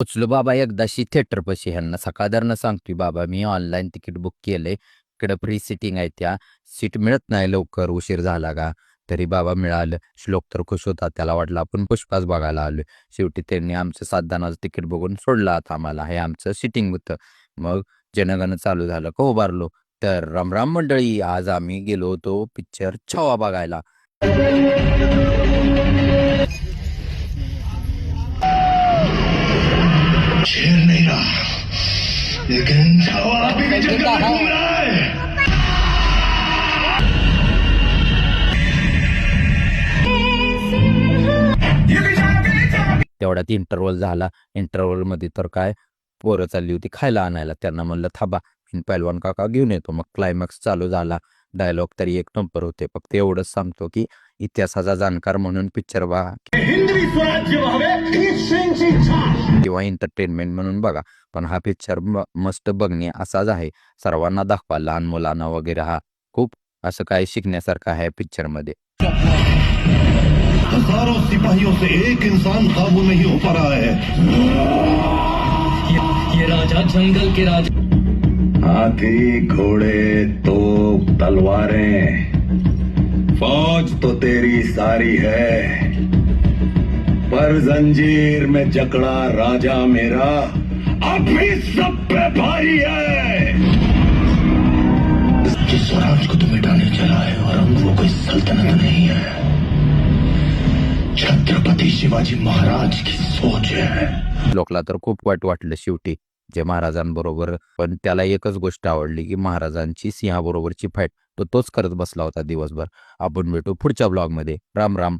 पोचलो बाबा एकदाशी थिएटरपाशी ह्यांना. सकाळदारनं सांगतोय बाबा मी ऑनलाईन तिकीट बुक केलंय. इकडं फ्री सिटिंग आहे त्या. सीट मिळत नाही लवकर. उशीर झाला का? तरी बाबा मिळालं. श्लोक तर खुश होता. त्याला वाटलं आपण पुष्पाच बघायला आलोय. शेवटी त्यांनी आमचं सातदानाचं तिकीट बघून सोडलं आता आम्हाला. हे आमचं सिटिंग होतं. मग जनगण चालू झालं का उभारलो. तर रामराम मंडळी आज आम्ही गेलो होतो पिक्चर छावा बघायला. लेकिन छावा अभी भी जंगल में घूम रहा है तेवढ्यात इंटरवल झाला. इंटरवलमध्ये तर काय पोरं चालली होती खायला आणायला. त्यांना म्हणलं थांबा मी पैलवान काका घेऊन येतो. मग क्लायमॅक्स चालू झाला. डायलॉग तरी एक नंबर होते. फक्त एवढंच सांगतो की इतिहासाचा जाणकार म्हणून पिक्चर बघा. किंवा एंटरटेनमेंट म्हणून बघा. पण हा पिक्चर मस्त बघणे असाच आहे. सर्वांना दाखवा लहान मुलांना वगैरे हा. खूप असं काय शिकण्यासारखं आहे पिक्चर मध्ये. हज़ारों सिपाहियों से एक इंसान काबू नहीं हो पा रहा है. ये राजा जंगल के राजा हाथी घोड़े तो तलवारें। फौज तो तेरी सारी है। पर जंजीर में जकड़ा राजा मेरा। अब भी सब पे भारी है। जिस स्वराज को तुम मिटाने चला है और हम वो कोई सल्तनत नहीं है छत्रपति शिवाजी महाराज की सोच है। लोकला तर खूप वाईट वाटलं शेवटी जे महाराजांबरोबर पण त्याला एकच गोष्ट आवडली की महाराजांची सिंहाबरोबरची फाईट तो तोच करत बसला होता दिवसभर. आपण भेटू पुढच्या ब्लॉगमध्ये राम राम.